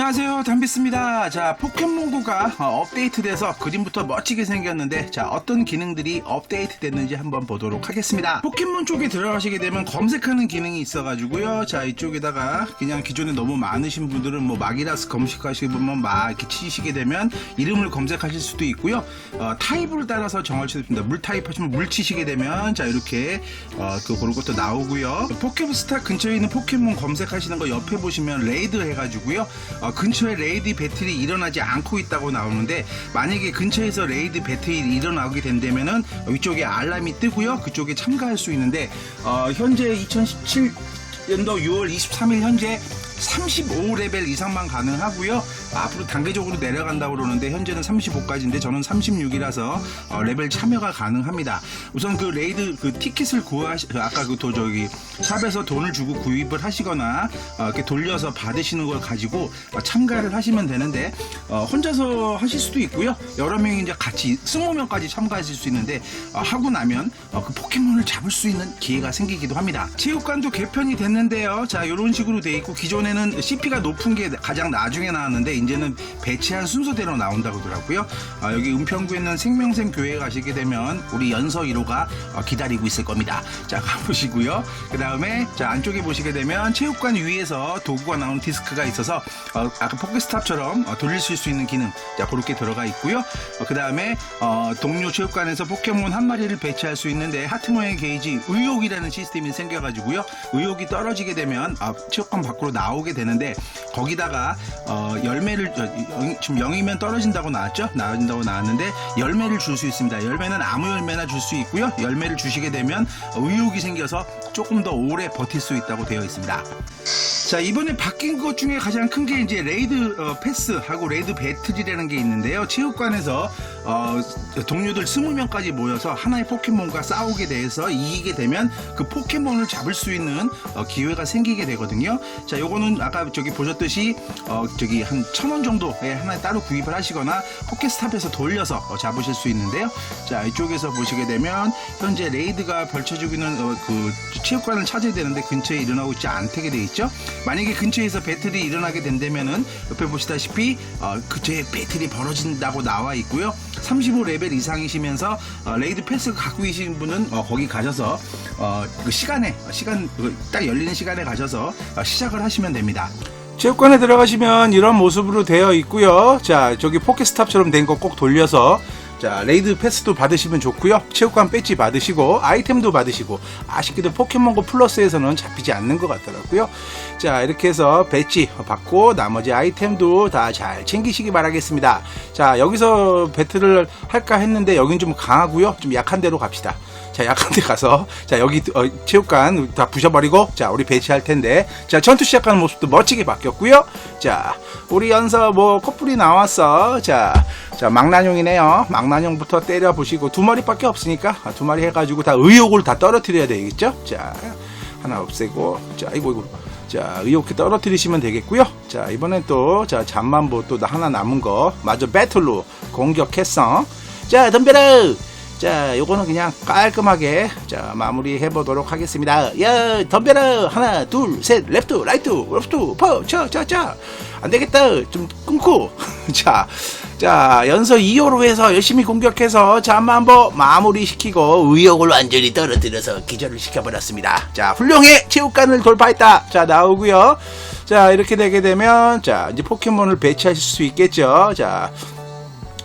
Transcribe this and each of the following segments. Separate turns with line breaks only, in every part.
안녕하세요. 담비스입니다. 자 포켓몬고가 어, 업데이트돼서 그림부터 멋지게 생겼는데 자 어떤 기능들이 업데이트 됐는지 한번 보도록 하겠습니다. 포켓몬 쪽에 들어가시게 되면 검색하는 기능이 있어 가지고요. 자 이쪽에다가 그냥 기존에 너무 많으신 분들은 뭐 마기라스 검색하시게 보면 막 이렇게 치시게 되면 이름을 검색하실 수도 있고요. 어, 타입을 따라서 정할 수도 있습니다. 물 타입 하시면 물 치시게 되면 자 이렇게 어, 그 그런 것도 나오고요. 포켓몬스타 근처에 있는 포켓몬 검색하시는 거 옆에 보시면 레이드 해가지고요. 어, 근처에 레이드 배틀이 일어나지 않고 있다고 나오는데 만약에 근처에서 레이드 배틀이 일어나게 된다면은 위쪽에 알람이 뜨고요 그쪽에 참가할 수 있는데 어, 현재 2017년도 6월 23일 현재 35레벨 이상만 가능하고요. 앞으로 단계적으로 내려간다고 그러는데 현재는 35까지인데 저는 36이라서 어, 레벨 참여가 가능합니다. 우선 그 레이드 그 티켓을 구하시 아까 그 도 저기 샵에서 돈을 주고 구입을 하시거나 어, 이렇게 돌려서 받으시는 걸 가지고 어, 참가를 하시면 되는데 어, 혼자서 하실 수도 있고요. 여러 명이 이제 같이 20명까지 참가하실 수 있는데 어, 하고 나면 어, 그 포켓몬을 잡을 수 있는 기회가 생기기도 합니다. 체육관도 개편이 됐는데요. 자, 이런 식으로 돼 있고 기존에는 CP가 높은 게 가장 나중에 나왔는데 이제는 배치한 순서대로 나온다고 하더라고요. 아, 여기 은평구에 있는 생명생 교회에 가시게 되면 우리 연서 1호가 어, 기다리고 있을 겁니다. 자, 가보시고요. 그 다음에 자 안쪽에 보시게 되면 체육관 위에서 도구가 나오는 디스크가 있어서 어, 아까 포켓스탑처럼 어, 돌리실 수 있는 기능 자 그렇게 들어가 있고요. 그 다음에 동료 체육관에서 포켓몬 한 마리를 배치할 수 있는데 하트 모양 게이지 의욕이라는 시스템이 생겨가지고요. 의욕이 떨어지게 되면 아, 체육관 밖으로 나오게 되는데 거기다가 어, 열매 를 어, 영- 지금 0이면 떨어진다고 나왔죠? 나온다고 나왔는데 열매를 줄 수 있습니다. 열매는 아무 열매나 줄 수 있고요. 열매를 주시게 되면 의욕이 생겨서 조금 더 오래 버틸 수 있다고 되어 있습니다. 자 이번에 바뀐 것 중에 가장 큰 게 이제 레이드 어, 패스하고 레이드 배틀이라는 게 있는데요. 체육관에서 어, 동료들 20명까지 모여서 하나의 포켓몬과 싸우게 돼서 이기게 되면 그 포켓몬을 잡을 수 있는 어, 기회가 생기게 되거든요. 자 요거는 아까 저기 보셨듯이 어, 저기 한 천 원 정도에 하나 따로 구입을 하시거나 포켓스탑에서 돌려서 어, 잡으실 수 있는데요. 자 이쪽에서 보시게 되면 현재 레이드가 펼쳐지고 있는 어, 그 체육관을 찾아야 되는데 근처에 일어나고 있지 않게 돼 있죠. 만약에 근처에서 배틀이 일어나게 된다면은 옆에 보시다시피 어, 근처에 배틀이 벌어진다고 나와 있고요. 35레벨 이상이시면서 어, 레이드 패스 갖고 계신 분은 어, 거기 가셔서 어, 그 시간에 시간 그딱 열리는 시간에 가셔서 어, 시작을 하시면 됩니다. 체육관에 들어가시면 이런 모습으로 되어 있고요. 자, 저기 포켓스탑처럼 된 거 꼭 돌려서 자, 레이드 패스도 받으시면 좋고요. 체육관 배지 받으시고 아이템도 받으시고 아쉽게도 포켓몬고 플러스에서는 잡히지 않는 것 같더라고요. 자, 이렇게 해서 배지 받고 나머지 아이템도 다 잘 챙기시기 바라겠습니다. 자, 여기서 배틀을 할까 했는데 여긴 좀 강하고요. 좀 약한 데로 갑시다. 자, 약한 데 가서 자, 여기 어, 체육관 다 부셔버리고 자, 우리 배치할 텐데 자, 전투 시작하는 모습도 멋지게 바뀌었고요. 자, 우리 연서 뭐 코뿔이 나왔어. 자, 자, 망나뇽이네요. 망 나뇽부터 때려 보시고 두 마리밖에 없으니까 아, 두 마리 해가지고 다 의욕을 다 떨어뜨려야 되겠죠? 자, 하나 없애고 자, 이거 이거. 자, 의욕 떨어뜨리시면 되겠고요. 자, 이번엔 또 자, 잠만보 또 하나 남은 거 마저 배틀로 공격했어. 자, 덤벼라. 자, 요거는 그냥 깔끔하게 자 마무리 해보도록 하겠습니다. 야, 덤벼라 하나, 둘, 셋, 레프트, 라이트, 레프트, 퍼, 쳐, 쳐, 쳐. 안 되겠다. 좀 끊고. 자, 자 연서 2호로 해서 열심히 공격해서 잠만보 마무리 시키고 의욕을 완전히 떨어뜨려서 기절을 시켜버렸습니다. 자, 훌륭해 체육관을 돌파했다. 자, 나오고요. 자, 이렇게 되게 되면 자 이제 포켓몬을 배치하실 수 있겠죠. 자.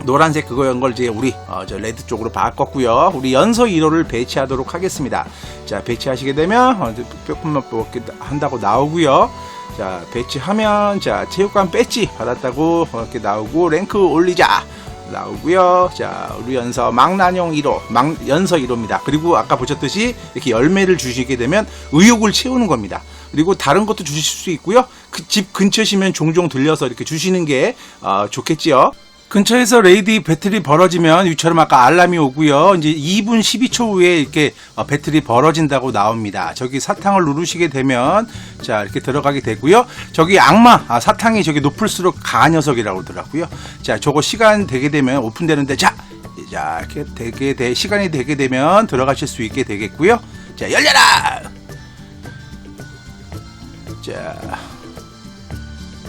노란색 그거 연걸 이제 우리 어, 저 레드 쪽으로 바꿨고요. 우리 연서 1호를 배치하도록 하겠습니다. 자 배치하시게 되면 어, 조금만 뽑게 한다고 나오고요. 자 배치하면 자 체육관 배지 받았다고 어, 이렇게 나오고 랭크 올리자 나오고요. 자 우리 연서 망나뇽 1호 망 연서 1호입니다. 그리고 아까 보셨듯이 이렇게 열매를 주시게 되면 의욕을 채우는 겁니다. 그리고 다른 것도 주실 수 있고요. 그 집 근처시면 종종 들려서 이렇게 주시는 게 어, 좋겠지요. 근처에서 레이디 배틀이 벌어지면 위처럼 아까 알람이 오고요. 이제 2분 12초 후에 이렇게 어, 배틀이 벌어진다고 나옵니다. 저기 사탕을 누르시게 되면 자 이렇게 들어가게 되고요. 저기 악마 아, 사탕이 저기 높을수록 강한 녀석이라고 하더라고요. 자 저거 시간 되게 되면 오픈되는데 자. 자 이렇게 되게 돼 시간이 되게 되면 들어가실 수 있게 되겠고요. 자 열려라. 자.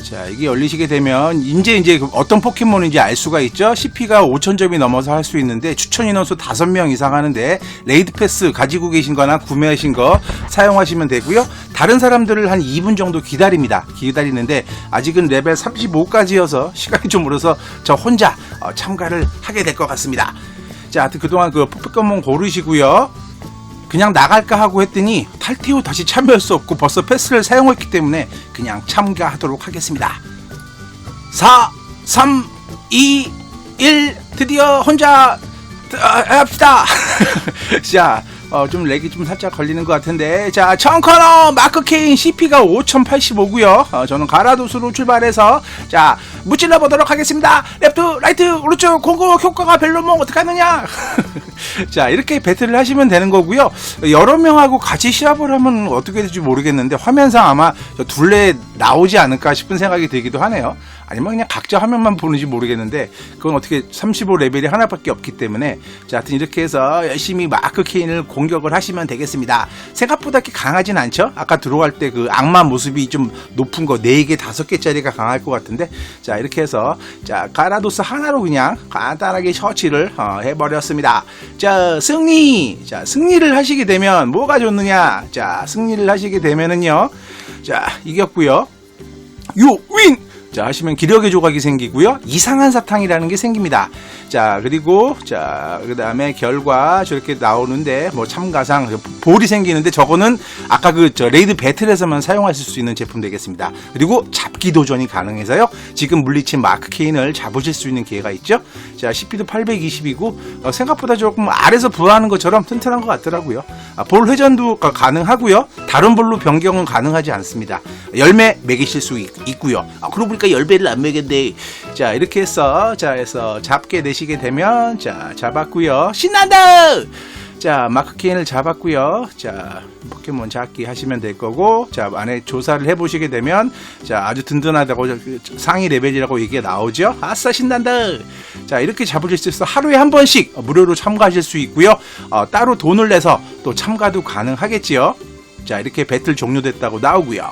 자, 이게 열리시게 되면 이제 이제 그 어떤 포켓몬인지 알 수가 있죠. CP가 5,000점이 넘어서 할 수 있는데 추천 인원수 5명 이상 하는데 레이드 패스 가지고 계신 거나 구매하신 거 사용하시면 되고요. 다른 사람들을 한 2분 정도 기다립니다. 기다리는데 아직은 레벨 35까지여서 시간이 좀 멀어서 저 혼자 어, 참가를 하게 될 것 같습니다. 자, 하여튼 그동안 그 포켓몬 고르시고요. 그냥 나갈까 하고 했더니 탈퇴 후 다시 참여할 수 없고 벌써 패스를 사용했기 때문에 그냥 참가하도록 하겠습니다. 4, 3, 2, 1 드디어 혼자 아, 합시다. 자, 어, 좀 렉이 좀 살짝 걸리는 것 같은데 자, 청커너 마크 케인 CP가 5085고요. 어, 저는 가라도스로 출발해서 자, 무찔러 보도록 하겠습니다. 레프트, 라이트, 오른쪽 공격 효과가 별로 뭐 어떡하느냐. 자, 이렇게 배틀을 하시면 되는 거고요. 여러 명하고 같이 시합을 하면 어떻게 될지 모르겠는데 화면상 아마 저 둘레 나오지 않을까 싶은 생각이 들기도 하네요. 아니면 그냥 각자 화면만 보는지 모르겠는데 그건 어떻게 35 레벨이 하나밖에 없기 때문에 자, 하여튼 이렇게 해서 열심히 마크 케인을 공격을 하시면 되겠습니다. 생각보다 이렇게 강하진 않죠? 아까 들어갈 때 그 악마 모습이 좀 높은 거 4개, 5개짜리가 강할 것 같은데 자, 이렇게 해서 자, 가라도스 하나로 그냥 간단하게 셔치를 어, 해버렸습니다. 자, 승리! 자, 승리를 하시게 되면 뭐가 좋느냐? 자, 승리를 하시게 되면은요. 자, 이겼고요. 요 윈! 자 하시면 기력의 조각이 생기고요. 이상한 사탕이라는 게 생깁니다. 자 그리고 자 그 다음에 결과 저렇게 나오는데 뭐 참가상 볼이 생기는데 저거는 아까 그 저 레이드 배틀에서만 사용하실 수 있는 제품 되겠습니다. 그리고 잡기 도전이 가능해서요. 지금 물리친 마크 케인을 잡으실 수 있는 기회가 있죠. 자 CP도 820이고 어, 생각보다 조금 알에서 부화하는 것처럼 튼튼한 것 같더라고요. 아, 볼 회전도 가- 가능하고요. 다른 볼로 변경은 가능하지 않습니다. 열매 매기실 수 있, 있고요. 아, 그러고 보니까 열매를 안 매겠네. 자 이렇게 해서 자 해서 잡게 되시게 되면 자 잡았고요. 신난다! 자 마크 케인을 잡았고요. 자 포켓몬 잡기 하시면 될 거고 자 안에 조사를 해보시게 되면 자 아주 든든하다고 저- 상위 레벨이라고 얘기가 나오죠? 아싸 신난다! 자 이렇게 잡으실 수 있어 하루에 한 번씩 무료로 참가하실 수 있고요. 어, 따로 돈을 내서 또 참가도 가능하겠지요? 자 이렇게 배틀 종료됐다고 나오고요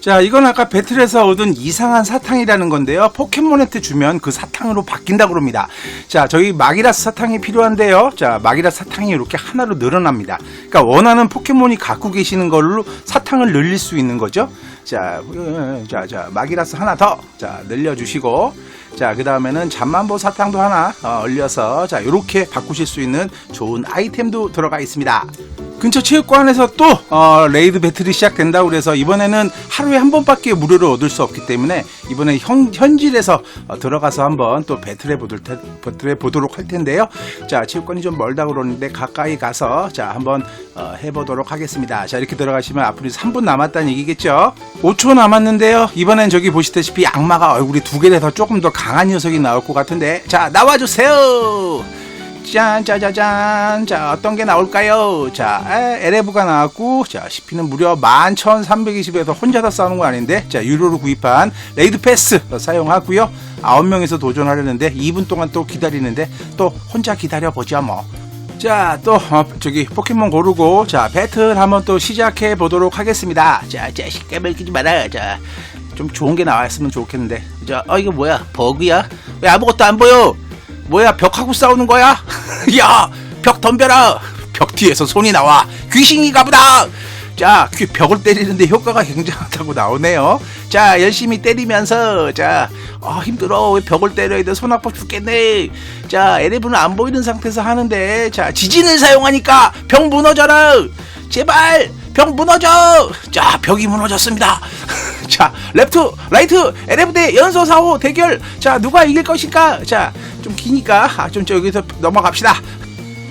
자, 이건 아까 배틀에서 얻은 이상한 사탕이라는 건데요. 포켓몬한테 주면 그 사탕으로 바뀐다고 합니다. 자, 저희 마기라스 사탕이 필요한데요. 자, 마기라스 사탕이 이렇게 하나로 늘어납니다. 그러니까 원하는 포켓몬이 갖고 계시는 걸로 사탕을 늘릴 수 있는 거죠. 자, 어, 자, 자, 마기라스 하나 더. 자, 늘려주시고. 자, 그 다음에는 잠만보 사탕도 하나 어, 얼려서 자, 이렇게 바꾸실 수 있는 좋은 아이템도 들어가 있습니다. 근처 체육관에서 또 어, 레이드 배틀이 시작된다고 그래서 이번에는 하루에 한 번밖에 무료로 얻을 수 없기 때문에 이번에 현, 현질에서 어, 들어가서 한번 또 배틀해 보도록, 배틀해 보도록 할 텐데요. 자 체육관이 좀 멀다 그러는데 가까이 가서 자 한번 어, 해보도록 하겠습니다. 자 이렇게 들어가시면 앞으로 3분 남았다는 얘기겠죠. 5초 남았는데요. 이번엔 저기 보시다시피 악마가 얼굴이 두 개라서 조금 더 강한 녀석이 나올 것 같은데 자 나와주세요. 짠, 짜자잔. 자, 어떤 게 나올까요? 자, 에, 에레브가 나왔고, 자, CP는 무려 11,320에서 혼자 다 싸우는 거 아닌데, 자, 유료로 구입한 레이드 패스 사용하고요 9명에서 도전하려는데, 2분 동안 또 기다리는데, 또 혼자 기다려보죠, 뭐. 자, 또, 어, 저기, 포켓몬 고르고, 자, 배틀 한번 또 시작해 보도록 하겠습니다. 자, 자식 까불기지 마라. 자, 좀 좋은 게 나왔으면 좋겠는데. 자, 어, 이거 뭐야? 버그야? 왜 아무것도 안 보여? 뭐야 벽하고 싸우는 거야? 야 벽 덤벼라. 벽 뒤에서 손이 나와. 귀신이가 보다. 자 귀- 벽을 때리는데 효과가 굉장하다고 나오네요. 자 열심히 때리면서. 자 아, 힘들어. 왜 벽을 때려야 돼? 손 아파 죽겠네. 자 에레브는 안 보이는 상태에서 하는데. 자 지진을 사용하니까 벽 무너져라. 제발 벽 무너져! 자 벽이 무너졌습니다. 자 랩트 라이트 에레브 대 연소 사호 대결. 자 누가 이길 것인가? 자 좀 기니까 아, 좀 저기서 넘어갑시다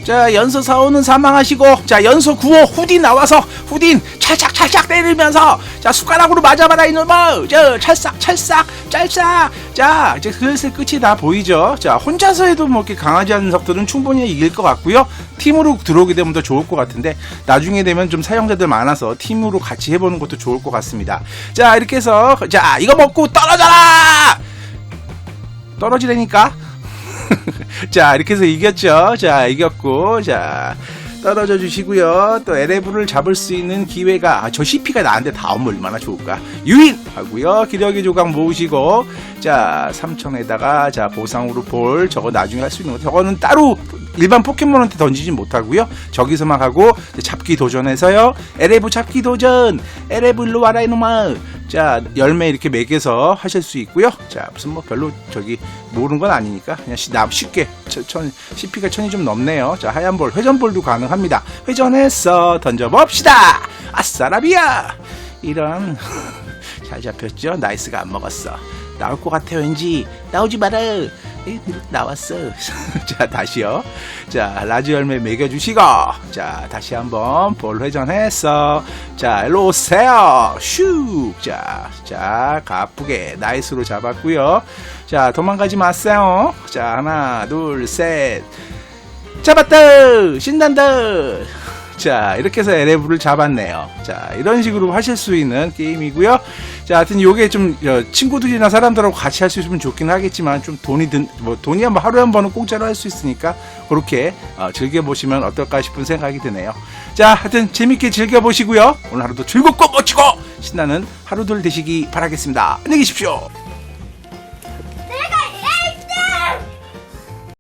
자 연소 사호는 사망하시고 자 연소 9호 후딘 나와서 후딘 찰싹 찰싹 때리면서 자 숟가락으로 맞아봐라 이놈아. 저 찰싹 찰싹 짤싹 자 이제 슬슬 끝이 다 보이죠? 자 혼자서 해도 뭐 이렇게 강하지 않은 녀석들은 충분히 이길 것 같고요. 팀으로 들어오게 되면 더 좋을 것 같은데 나중에 되면 좀 사용자들 많아서 팀으로 같이 해보는 것도 좋을 것 같습니다. 자 이렇게 해서 자 이거 먹고 떨어져라! 떨어지라니까 자 이렇게 해서 이겼죠 자 이겼고 자 떨어져 주시고요. 또 LF를 잡을 수 있는 기회가 아, 저 CP가 나한테 닿으면 얼마나 좋을까. 유인 하고요. 기력의 조각 모으시고 자 3천에다가 자 보상으로 볼 저거 나중에 할 수 있는 거 저거는 따로 일반 포켓몬한테 던지진 못하고요. 저기서만 하고 잡기 도전해서요. LF 잡기 도전. LF 일로 와라 이놈아. 자 열매 이렇게 매겨서 하실 수 있고요. 자 무슨 뭐 별로 저기 모르는 건 아니니까 그냥 시- 나 쉽게 천, 천, CP가 천이 좀 넘네요. 자 하얀 볼 회전볼도 가능합니다. 회전해서 던져봅시다. 아싸라비야. 이런 잘 잡혔죠? 나이스가 안 먹었어. 나올 것 같아 왠지 나오지 마라. 에이, 나왔어. 자 다시요. 자 라지 열매 먹여주시고 자 다시 한번 볼 회전해서 자 일로 오세요. 슉. 자, 자 가쁘게 나이스로 잡았고요. 자 도망가지 마세요. 자 하나 둘 셋. 잡았다! 신난다! 자, 이렇게 해서 LF를 잡았네요. 자, 이런 식으로 하실 수 있는 게임이고요. 자, 하여튼 요게 좀, 어, 친구들이나 사람들하고 같이 할 수 있으면 좋긴 하겠지만, 좀 돈이 든, 뭐, 돈이 한 번, 하루에 한 번은 공짜로 할 수 있으니까, 그렇게, 어, 즐겨보시면 어떨까 싶은 생각이 드네요. 자, 하여튼 재밌게 즐겨보시고요. 오늘 하루도 즐겁고 멋지고 신나는 하루들 되시기 바라겠습니다. 안녕히 계십시오.